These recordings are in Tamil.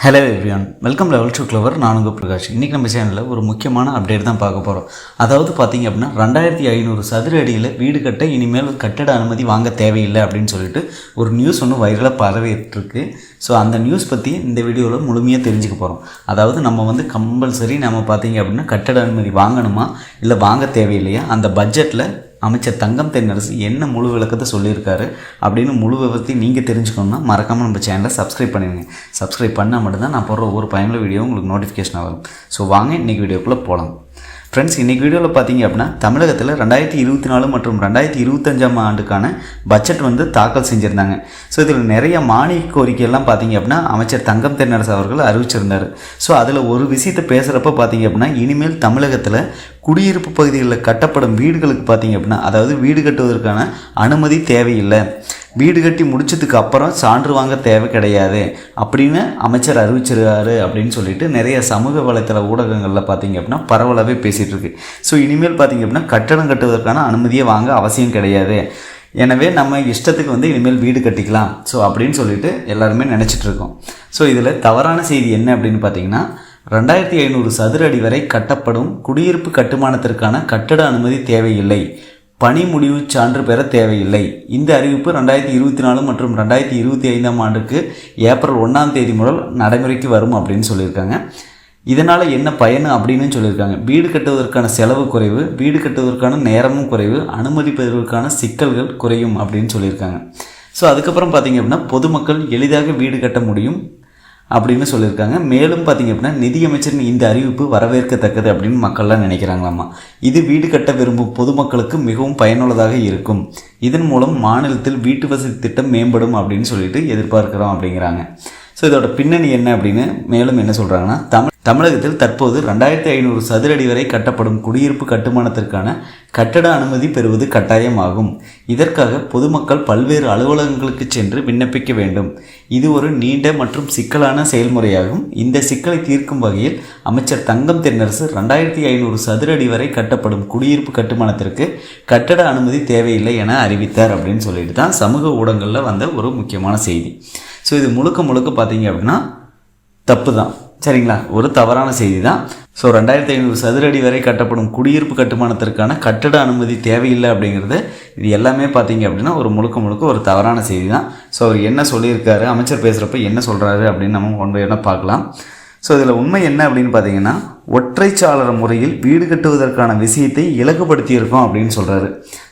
Hello everyone welcome level two clever நானுங்க பிரகாஷ். இன்றைக்கி நம்ம சேனலில் ஒரு முக்கியமான அப்டேட் தான் பார்க்க போகிறோம் அதாவது பார்த்தீங்க அப்படின்னா ரெண்டாயிரத்தி ஐநூறு சதுர அடியில் வீடு கட்ட இனிமேல் கட்டட அனுமதி வாங்க தேவையில்லை அப்படின்னு சொல்லிட்டு ஒரு நியூஸ் ஒன்று வைரலாக பரவிட்டுருக்கு ஸோ அந்த நியூஸ் பற்றி இந்த வீடியோவில் முழுமையாக தெரிஞ்சுக்க போகிறோம் அதாவது நம்ம வந்து கம்பல்சரி நம்ம பார்த்தீங்க அப்படின்னா கட்டட அனுமதி வாங்கணுமா? இல்லை வாங்க தேவையில்லையா? அந்த பட்ஜெட்டில் அமைச்சர் தங்கம் தென்னரசு என்ன முழு விளக்கத்தை சொல்லியிருக்காரு அப்படின்னு முழு விவரத்தை நீங்கள் தெரிஞ்சுக்கணுன்னா மறக்காமல் நம்ம சேனலை சப்ஸ்கிரைப் பண்ணிடுங்க. சப்ஸ்கிரைப் பண்ணால் மட்டும்தான் நான் போடுற ஒவ்வொரு பயனுள்ள வீடியோ உங்களுக்கு நோட்டிஃபிகேஷன் வரும். ஸோ வாங்க இன்றைக்கி வீடியோக்குள்ளே போகலாம் ஃப்ரெண்ட்ஸ் இன்றைக்கி வீடியோவில் பார்த்தீங்க அப்படின்னா தமிழகத்தில் ரெண்டாயிரத்தி இருபத்தி நாலு மற்றும் ரெண்டாயிரத்தி இருபத்தஞ்சாம் ஆண்டுக்கான பட்ஜெட் வந்து தாக்கல் செஞ்சுருந்தாங்க. ஸோ இதில் நிறைய மானிய கோரிக்கையெல்லாம் பார்த்தீங்க அப்படின்னா அமைச்சர் தங்கம் தென்னரசு அவர்கள் அறிவிச்சிருந்தார். ஸோ அதில் ஒரு விஷயத்தை பேசுகிறப்ப பார்த்தீங்க அப்படின்னா இனிமேல் தமிழகத்தில் குடியிருப்பு பகுதிகளில் கட்டப்படும் வீடுகளுக்கு பார்த்தீங்க அப்படின்னா அதாவது வீடு கட்டுவதற்கான அனுமதி தேவையில்லை. வீடு கட்டி முடிச்சதுக்கு அப்புறம் சான்று வாங்க தேவை கிடையாது. அப்படின்னு அமைச்சர் அறிவிச்சிருக்காரு அப்படின்னு சொல்லிட்டு நிறைய சமூக வலைத்தள ஊடகங்களில் பார்த்தீங்க அப்படின்னா பரவலாகவே பேசிகிட்டு இருக்கு. ஸோ இனிமேல் பார்த்தீங்க அப்படின்னா கட்டடம் கட்டுவதற்கான அனுமதியை வாங்க அவசியம் கிடையாது. எனவே நம்ம இஷ்டத்துக்கு வந்து இனிமேல் வீடு கட்டிக்கலாம். ஸோ அப்படின்னு சொல்லிட்டு எல்லாருமே நினச்சிட்டு இருக்கோம். ஸோ இதில் தவறான செய்தி என்ன அப்படின்னு பார்த்தீங்கன்னா ரெண்டாயிரத்தி ஐநூறு சதுர அடி வரை கட்டப்படும் குடியிருப்பு கட்டுமானத்திற்கான கட்டட அனுமதி தேவையில்லை. பணி முடிவு சான்று பெற தேவையில்லை. இந்த அறிவிப்பு ரெண்டாயிரத்தி இருபத்தி நாலு மற்றும் ரெண்டாயிரத்தி இருபத்தி ஐந்தாம் ஆண்டுக்கு ஏப்ரல் ஒன்றாம் தேதி முதல் நடைமுறைக்கு வரும் அப்படின்னு சொல்லியிருக்காங்க. இதனால் என்ன பயன் அப்படின்னு சொல்லியிருக்காங்க. வீடு கட்டுவதற்கான செலவு குறைவு வீடு கட்டுவதற்கான நேரமும் குறைவு அனுமதி பெறுவதற்கான சிக்கல்கள் குறையும் அப்படின்னு சொல்லியிருக்காங்க. ஸோ அதுக்கப்புறம் பார்த்தீங்க அப்படின்னா பொதுமக்கள் எளிதாக வீடு கட்ட முடியும். அப்படின்னு சொல்லியிருக்காங்க. மேலும் பார்த்தீங்க அப்படின்னா நிதியமைச்சரின் இந்த அறிவிப்பு வரவேற்கத்தக்கது அப்படின்னு மக்கள்லாம் நினைக்கிறாங்களாமா இது வீடு கட்ட விரும்பும் பொதுமக்களுக்கு மிகவும் பயனுள்ளதாக இருக்கும். இதன் மூலம் மாநிலத்தில் வீட்டு வசதி திட்டம் மேம்படும் அப்படின்னு சொல்லிட்டு எதிர்பார்க்கிறோம் அப்படிங்கிறாங்க. ஸோ இதோட பின்னணி என்ன அப்படின்னு மேலும் என்ன சொல்கிறாங்கன்னா தமிழ் தமிழகத்தில் தற்போது ரெண்டாயிரத்தி ஐநூறு சதுர அடி வரை கட்டப்படும் குடியிருப்பு கட்டுமானத்திற்கான கட்டட அனுமதி பெறுவது கட்டாயமாகும். இதற்காக பொதுமக்கள் பல்வேறு அலுவலகங்களுக்கு சென்று விண்ணப்பிக்க வேண்டும். இது ஒரு நீண்ட மற்றும் சிக்கலான செயல்முறையாகும். இந்த சிக்கலை தீர்க்கும் வகையில் அமைச்சர் தங்கம் தென்னரசு ரெண்டாயிரத்தி ஐநூறு சதுர அடி வரை கட்டப்படும் குடியிருப்பு கட்டுமானத்திற்கு கட்டட அனுமதி தேவையில்லை என அறிவித்தார் அப்படின்னு சொல்லிட்டு தான் சமூக ஊடகங்களில் வந்த ஒரு முக்கியமான செய்தி. ஸோ இது முழுக்க முழுக்க பார்த்தீங்க அப்படின்னா தப்பு தான் சரிங்களா? ஒரு தவறான செய்தி தான் ஸோ ரெண்டாயிரத்தி ஐநூறு சதுர அடி வரை கட்டப்படும் குடியிருப்பு கட்டுமானத்திற்கான கட்டட அனுமதி தேவையில்லை அப்படிங்கிறது இது எல்லாமே பார்த்தீங்க அப்படின்னா ஒரு முழுக்க முழுக்க ஒரு தவறான செய்தி தான் ஸோ அவர் என்ன சொல்லியிருக்காரு? அமைச்சர் பேசுகிறப்ப என்ன சொல்கிறாரு அப்படின்னு நம்ம ஒன்று என்ன பார்க்கலாம். ஸோ இதில் உண்மை என்ன அப்படின்னு பார்த்தீங்கன்னா ஒற்றைச்சாளர முறையில் வீடு கட்டுவதற்கான விஷயத்தை இலகுபடுத்தியிருக்கோம் அப்படின்னு சொல்கிறாரு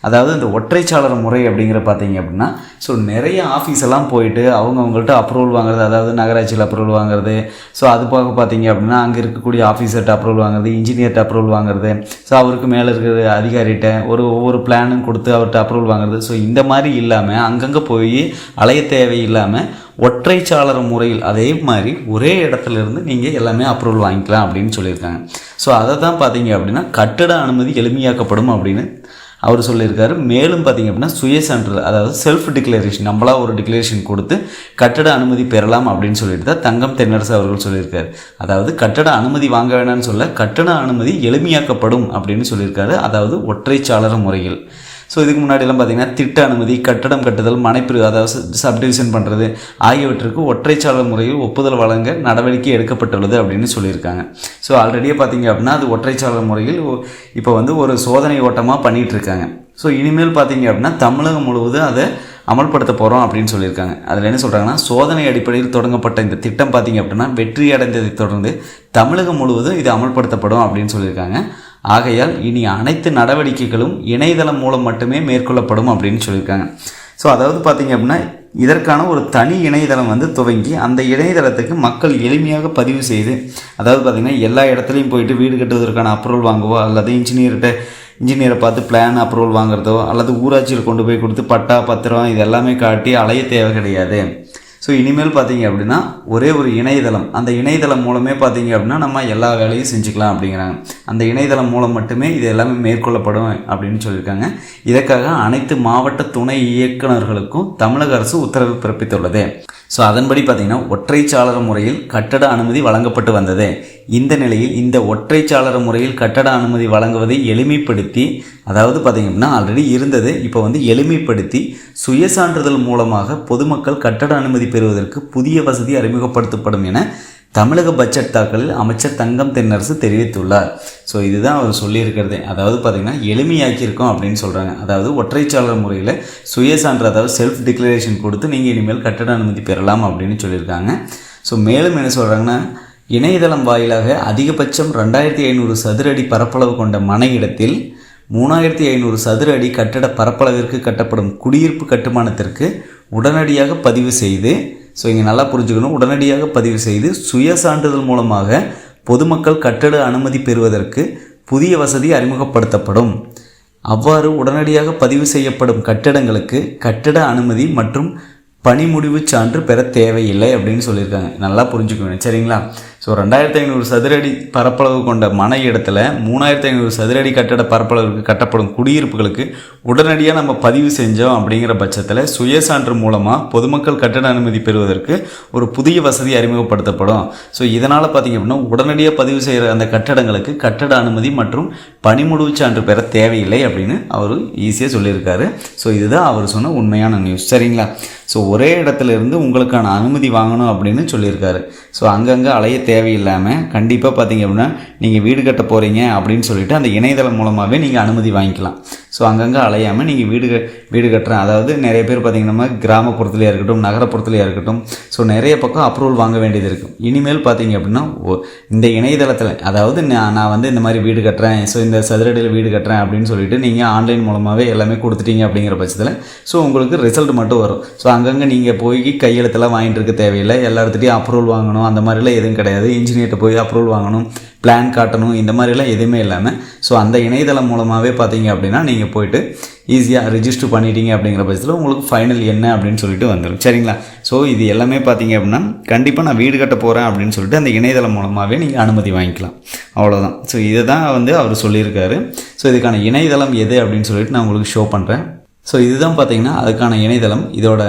அதாவது இந்த ஒற்றைச்சாளர முறை அப்படிங்கிற பார்த்தீங்க அப்படின்னா ஸோ நிறைய ஆஃபீஸ் எல்லாம் போயிட்டு அவங்கவுங்கள்ட்ட அப்ரூவல் வாங்குறது அதாவது நகராட்சியில் அப்ரூவல் வாங்குறது. ஸோ அது போக பார்த்தீங்க அப்படின்னா அங்கே இருக்கக்கூடிய ஆஃபீஸர்கிட்ட அப்ரூவல் வாங்குறது இன்ஜினியர்கிட்ட அப்ரூவல் வாங்குறது. ஸோ அவருக்கு மேலே இருக்கிற அதிகாரிகிட்ட ஒரு ஒவ்வொரு பிளானும் கொடுத்து அவர்கிட்ட அப்ரூவல் வாங்குறது. ஸோ இந்த மாதிரி இல்லாமல் அங்கங்கே போய் அலைய தேவை இல்லாமல் ஒற்றைச்சாளர முறையில் அதே மாதிரி ஒரே இடத்துல இருந்து நீங்கள் எல்லாமே அப்ரூவல் வாங்கிக்கலாம் அப்படின்னு சொல்லியிருக்காங்க. ஸோ அதை தான் பார்த்தீங்க அப்படின்னா கட்டட அனுமதி எளிமையாக்கப்படும் அப்படின்னு அவர் சொல்லியிருக்காரு. மேலும் பார்த்தீங்க அப்படின்னா சுய சான்றிதழ் அதாவது செல்ஃப் டிக்ளரேஷன் நம்மளாக ஒரு டிக்ளரேஷன் கொடுத்து கட்டட அனுமதி பெறலாம் அப்படின்னு சொல்லிட்டு தான் தங்கம் தென்னரசு அவர்கள் சொல்லியிருக்காரு. அதாவது கட்டட அனுமதி வாங்க வேணாம்னு சொல்ல கட்டட அனுமதி எளிமையாக்கப்படும் அப்படின்னு சொல்லியிருக்காரு. அதாவது ஒற்றைச்சாளர முறையில். ஸோ இதுக்கு முன்னாடிலாம் பார்த்தீங்கன்னா திட்ட அனுமதி கட்டடம் கட்டுதல் மனைப்பிரிவு அதாவது சப்டிவிஷன் பண்ணுறது ஆகியவற்றுக்கு ஒற்றைச்சாளர் முறையில் ஒப்புதல் வழங்க நடவடிக்கை எடுக்கப்பட்டுள்ளது அப்படின்னு சொல்லியிருக்காங்க. ஸோ ஆல்ரெடியே பார்த்தீங்க அப்படின்னா அது ஒற்றைச்சாளர் முறையில் இப்போ வந்து ஒரு சோதனை ஓட்டமாக பண்ணிகிட்டு இருக்காங்க ஸோ இனிமேல் பார்த்தீங்க அப்படின்னா தமிழகம் முழுவதும் அதை அமல்படுத்த போகிறோம் அப்படின்னு சொல்லியிருக்காங்க. அதில் என்ன சொல்கிறாங்கன்னா சோதனை அடிப்படையில் தொடங்கப்பட்ட இந்த திட்டம் பார்த்தீங்க அப்படின்னா வெற்றி அடைந்ததை தொடர்ந்து தமிழகம் முழுவதும் இது அமல்படுத்தப்படும் அப்படின்னு சொல்லியிருக்காங்க. ஆகையால் இனி அனைத்து நடவடிக்கைகளும் இணையதளம் மூலம் மட்டுமே மேற்கொள்ளப்படும் அப்படின்னு சொல்லியிருக்காங்க. ஸோ அதாவது பார்த்திங்க அப்படின்னா இதற்கான ஒரு தனி இணையதளம் வந்து துவங்கி அந்த இணையதளத்துக்கு மக்கள் எளிமையாக பதிவு செய்து அதாவது பார்த்திங்கன்னா எல்லா இடத்துலையும் போயிட்டு வீடு கட்டுவதற்கான அப்ரூவல் வாங்குவோ அல்லது இன்ஜினியர்கிட்ட இன்ஜினியரை பார்த்து பிளான் அப்ரூவல் வாங்குறதோ அல்லது ஊராட்சியில் கொண்டு போய் கொடுத்து பட்டா பத்திரம் இது எல்லாமே காட்டி அலைய தேவை கிடையாது. ஸோ இனிமேல் பார்த்தீங்க அப்படின்னா ஒரே ஒரு இணையதளம். அந்த இணையதளம் மூலமே பார்த்தீங்க அப்படின்னா நம்ம எல்லா வேலையும் செஞ்சுக்கலாம் அப்படிங்கிறாங்க. அந்த இணையதளம் மூலம் மட்டுமே இது எல்லாமே மேற்கொள்ளப்படும் அப்படின்னு சொல்லியிருக்காங்க. இதற்காக அனைத்து மாவட்ட துணை இயக்குநர்களுக்கும் தமிழக அரசு உத்தரவு பிறப்பித்துள்ளது. ஸோ அதன்படி பார்த்தீங்கன்னா ஒற்றைச்சாளர முறையில் கட்டட அனுமதி வழங்கப்பட்டு வந்தது. இந்த நிலையில் இந்த ஒற்றைச்சாளர முறையில் கட்டட அனுமதி வழங்குவதை எளிமைப்படுத்தி அதாவது பார்த்திங்கன்னா ஆல்ரெடி இருந்தது. இப்போ வந்து எளிமைப்படுத்தி சுய சான்றிதழ் மூலமாக பொதுமக்கள் கட்டட அனுமதி பெறுவதற்கு புதிய வசதி அறிமுகப்படுத்தப்படும் என தமிழக பட்ஜெட் தாக்கலில் அமைச்சர் தங்கம் தென்னரசு தெரிவித்துள்ளார். ஸோ இதுதான் அவர் சொல்லியிருக்கிறதே. அதாவது பார்த்திங்கன்னா எளிமையாக்கியிருக்கோம் அப்படின்னு சொல்கிறாங்க அதாவது ஒற்றைச்சாளர் முறையில் சுயசான்று அதாவது செல்ஃப் டிக்ளரேஷன் கொடுத்து நீங்கள் இனிமேல் கட்டட அனுமதி பெறலாம் அப்படின்னு சொல்லியிருக்காங்க. ஸோ மேலும் என்ன சொல்கிறாங்கன்னா இணையதளம் வாயிலாக அதிகபட்சம் ரெண்டாயிரத்தி ஐநூறு சதுர அடி பரப்பளவு கொண்ட மனை இடத்தில் மூணாயிரத்தி ஐநூறு சதுர அடி கட்டட பரப்பளவிற்கு கட்டப்படும் குடியிருப்பு கட்டுமானத்திற்கு உடனடியாக பதிவு செய்து ஸோ இங்கே நல்லா புரிஞ்சுக்கணும். உடனடியாக பதிவு செய்து சுய சான்றிதழ் மூலமாக பொதுமக்கள் கட்டட அனுமதி பெறுவதற்கு புதிய வசதி அறிமுகப்படுத்தப்படும். அவ்வாறு உடனடியாக பதிவு செய்யப்படும் கட்டடங்களுக்கு கட்டட அனுமதி மற்றும் பணி முடிவு சான்று பெற தேவையில்லை அப்படின்னு சொல்லியிருக்காங்க. நல்லா புரிஞ்சுக்கணும் சரிங்களா? ஸோ ரெண்டாயிரத்தி ஐநூறு சதுரடி பரப்பளவு கொண்ட மனை இடத்துல மூணாயிரத்தி ஐநூறு சதுரடி கட்டட பரப்பளவுக்கு கட்டப்படும் குடியிருப்புகளுக்கு உடனடியாக நம்ம பதிவு செஞ்சோம் அப்படிங்கிற பட்சத்தில் சுயசான்று மூலமாக பொதுமக்கள் கட்டட அனுமதி பெறுவதற்கு ஒரு புதிய வசதி அறிமுகப்படுத்தப்படும். ஸோ இதனால் பார்த்திங்க அப்படின்னா உடனடியாக பதிவு செய்கிற அந்த கட்டடங்களுக்கு கட்டட அனுமதி மற்றும் பணிமுடிவு சான்று பெற தேவையில்லை அப்படின்னு அவர் ஈஸியாக சொல்லியிருக்காரு. ஸோ இதுதான் அவர் சொன்ன உண்மையான நியூஸ் சரிங்களா? ஸோ ஒரே இடத்துல இருந்து உங்களுக்கான அனுமதி வாங்கணும் அப்படின்னு சொல்லியிருக்காரு. ஸோ அங்கங்கே அலைய தேவையில்லாமல் கண்டிப்பாக பார்த்தீங்க அப்படின்னா நீங்கள் வீடு கட்ட போகிறீங்க அப்படின்னு சொல்லிட்டு அந்த இணையதளம் மூலமாகவே நீங்கள் அனுமதி வாங்கிக்கலாம். ஸோ அங்கங்கே அலையாமல் நீங்கள் வீடு வீடு கட்டுறேன் அதாவது நிறைய பேர் பார்த்தீங்கன்னா கிராமப்புறத்துலையாக இருக்கட்டும் நகரப்புறத்துலையாக இருக்கட்டும் ஸோ நிறைய பக்கம் அப்ரூவல் வாங்க வேண்டியது இருக்கும் இனிமேல் பார்த்தீங்க அப்படின்னா இந்த இணையதளத்தில் அதாவது நான் நான் வந்து இந்த மாதிரி வீடு கட்டுறேன் ஸோ இந்த சதுரடியில் வீடு கட்டுறேன் அப்படின்னு சொல்லிட்டு நீங்கள் ஆன்லைன் மூலமாகவே எல்லாமே கொடுத்துட்டீங்க அப்படிங்கிற பட்சத்தில் ஸோ உங்களுக்கு ரிசல்ட் மட்டும் வரும். ஸோ அங்கங்கே நீங்கள் போய் கையெழுத்தெல்லாம் வாங்கிட்டு இருக்க தேவையில்லை. எல்லா இடத்துலையும் அப்ரூவல் வாங்கணும். அந்த மாதிரிலாம் எதுவும் கிடையாது. இன்ஜினியர்கிட்ட போய் அப்ரூவல் வாங்கணும். பிளான் காட்டணும் இந்த மாதிரிலாம் எதுவுமே இல்லாமல் ஸோ அந்த இணையதளம் மூலமாகவே பார்த்தீங்க அப்படின்னா நீங்கள் போயிட்டு ஈஸியாக ரிஜிஸ்டர் பண்ணிட்டீங்க அப்படிங்கிற பட்சத்தில் உங்களுக்கு ஃபைனல் என்ன அப்படின்னு சொல்லிட்டு வந்துடும் சரிங்களா? ஸோ இது எல்லாமே பார்த்தீங்க அப்படின்னா கண்டிப்பாக நான் வீடு கட்ட போகிறேன் அப்படின்னு சொல்லிட்டு அந்த இணையதளம் மூலமாகவே நீங்கள் அனுமதி வாங்கிக்கலாம். அவ்வளோதான் ஸோ இதை தான் வந்து அவர் சொல்லியிருக்காரு. ஸோ இதுக்கான இணையதளம் எது அப்படின்னு சொல்லிட்டு நான் உங்களுக்கு ஷோ பண்ணுறேன் ஸோ இதுதான் பார்த்தீங்கன்னா அதுக்கான இணையதளம். இதோட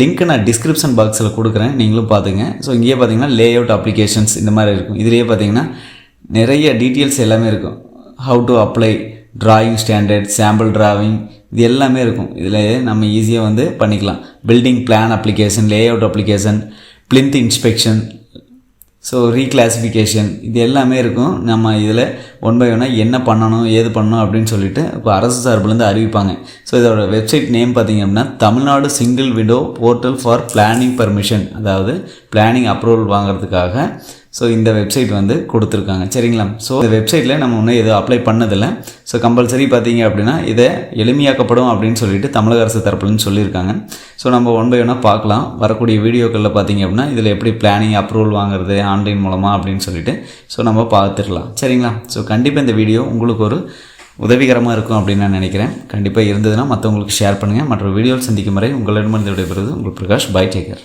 லிங்க்கை நான் டிஸ்கிரிப்ஷன் பாக்ஸில் கொடுக்குறேன். நீங்களும் பார்த்துங்க. ஸோ இங்கேயே பார்த்தீங்கன்னா லே அவுட் அப்ளிகேஷன்ஸ் இந்த மாதிரி இருக்கும். இதுலேயே பார்த்தீங்கன்னா நிறைய டீட்டெயில்ஸ் எல்லாமே இருக்கும். How to apply drawing standard sample drawing இது எல்லாமே இருக்கும். இதில் நம்ம ஈஸியாக வந்து பண்ணிக்கலாம். Building plan application layout application plinth inspection so reclassification இது எல்லாமே இருக்கும். நம்ம இதில் ஒன் பை ஒன்னாக என்ன பண்ணணும் ஏது பண்ணணும் அப்படின்னு சொல்லிட்டு இப்போ அரசு சார்பிலேருந்து அறிவிப்பாங்க. ஸோ இதோட வெப்சைட் நேம் பார்த்தீங்க அப்படின்னா Tamil Nadu single window portal for planning permission அதாவது பிளானிங் அப்ரூவல் வாங்குறதுக்காக ஸோ இந்த வெப்சைட் வந்து கொடுத்துருக்காங்க. சரிங்களா? ஸோ இந்த வெப்சைட்டில் நம்ம இன்னும் எதுவும் அப்ளை பண்ணதில்லை. ஸோ கம்பல்சரி பார்த்தீங்க அப்படின்னா இதை எளிமையாக்கப்படும் அப்படின்னு சொல்லிட்டு தமிழக அரசு தரப்புலன்னு சொல்லியிருக்காங்க. ஸோ நம்ம ஒன் பை ஒன்னாக பார்க்கலாம். வரக்கூடிய வீடியோக்களில் பார்த்தீங்க அப்படின்னா இதில் எப்படி பிளானிங் அப்ரூவல் வாங்குறது ஆன்லைன் மூலமாக அப்படின்னு சொல்லிட்டு ஸோ நம்ம பார்த்துடலாம். சரிங்களா? ஸோ கண்டிப்பாக இந்த வீடியோ உங்களுக்கு ஒரு உதவிகரமாக இருக்கும் அப்படின்னு நான் நினைக்கிறேன். கண்டிப்பாக இருந்ததுன்னா மற்றவங்களுக்கு ஷேர் பண்ணுங்கள் மற்ற வீடியோவில் சந்திக்கும் வரை உங்களிடமிருந்து விடைபெறுவது உங்கள் பிரகாஷ் பை டேக்கர்